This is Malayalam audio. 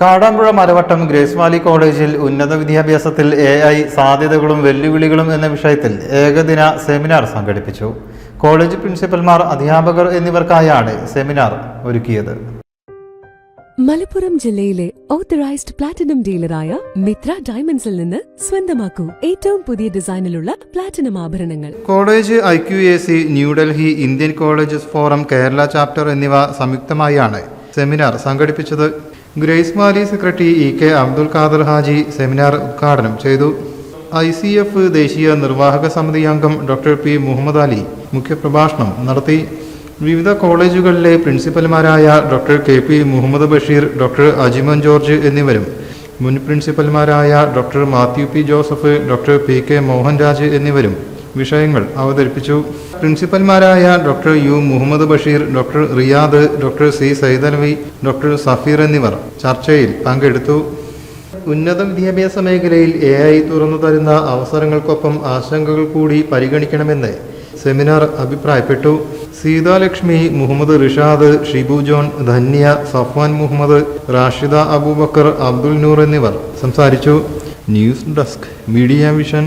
കാടാമ്പുഴ മരവട്ടം ഗ്രേസ് വാലി കോളേജിൽ ഉന്നത വിദ്യാഭ്യാസത്തിൽ എ ഐ സാധ്യതകളും വെല്ലുവിളികളും എന്ന വിഷയത്തിൽ ഏകദിന സെമിനാർ സംഘടിപ്പിച്ചു. കോളേജ് പ്രിൻസിപ്പൽമാർ അധ്യാപകർ എന്നിവർക്കായാണ് സെമിനാർ ഒരുക്കിയത്. മലപ്പുറം ജില്ലയിലെ ഓത്തറൈസ്ഡ് പ്ലാറ്റിനം ഡീലറായ മിത്ര ഡയമണ്ട്സിൽ നിന്ന് സ്വന്തമാക്കൂ ഏറ്റവും പുതിയ ഡിസൈനിലുള്ള പ്ലാറ്റിനം ആഭരണങ്ങൾ. College I Q A C New Delhi Indian colleges forum Kerala chapter എന്നിവ സംയുക്തമായാണ് സെമിനാർ സംഘടിപ്പിച്ചത്. Grace Valley secretary E K Abdul Khader Haji seminar ഉദ്ഘാടനം ചെയ്തു. ഐ സി എഫ് ദേശീയ നിർവാഹക സമിതി അംഗം ഡോക്ടർ പി മുഹമ്മദ് അലി മുഖ്യപ്രഭാഷണം നടത്തി. വിവിധ കോളേജുകളിലെ പ്രിൻസിപ്പൽമാരായ doctor K P Muhammad Basheer doctor Ajiman George എന്നിവരും മുൻ പ്രിൻസിപ്പൽമാരായ doctor Mathew P Joseph doctor P K Mohanraj എന്നിവരും വിഷയങ്ങൾ അവതരിപ്പിച്ചു. പ്രിൻസിപ്പൽമാരായ doctor U Muhammad Basheer doctor Riyad doctor C Saidalavi doctor Safeer എന്നിവർ ചർച്ചയിൽ പങ്കെടുത്തു. ഉന്നത വിദ്യാഭ്യാസ മേഖലയിൽ എ ഐ തുറന്നു തരുന്ന അവസരങ്ങൾക്കൊപ്പം ആശങ്കകൾ കൂടി പരിഗണിക്കണമെന്ന് സെമിനാർ അഭിപ്രായപ്പെട്ടു. സീതാലക്ഷ്മി മുഹമ്മദ് റിഷാദ് ഷിബു ജോൺ ധന്യ സഫ്വാൻ മുഹമ്മദ് റാഷിദ അബൂബക്കർ അബ്ദുൽ നൂർ എന്നിവർ സംസാരിച്ചു. News desk media vision.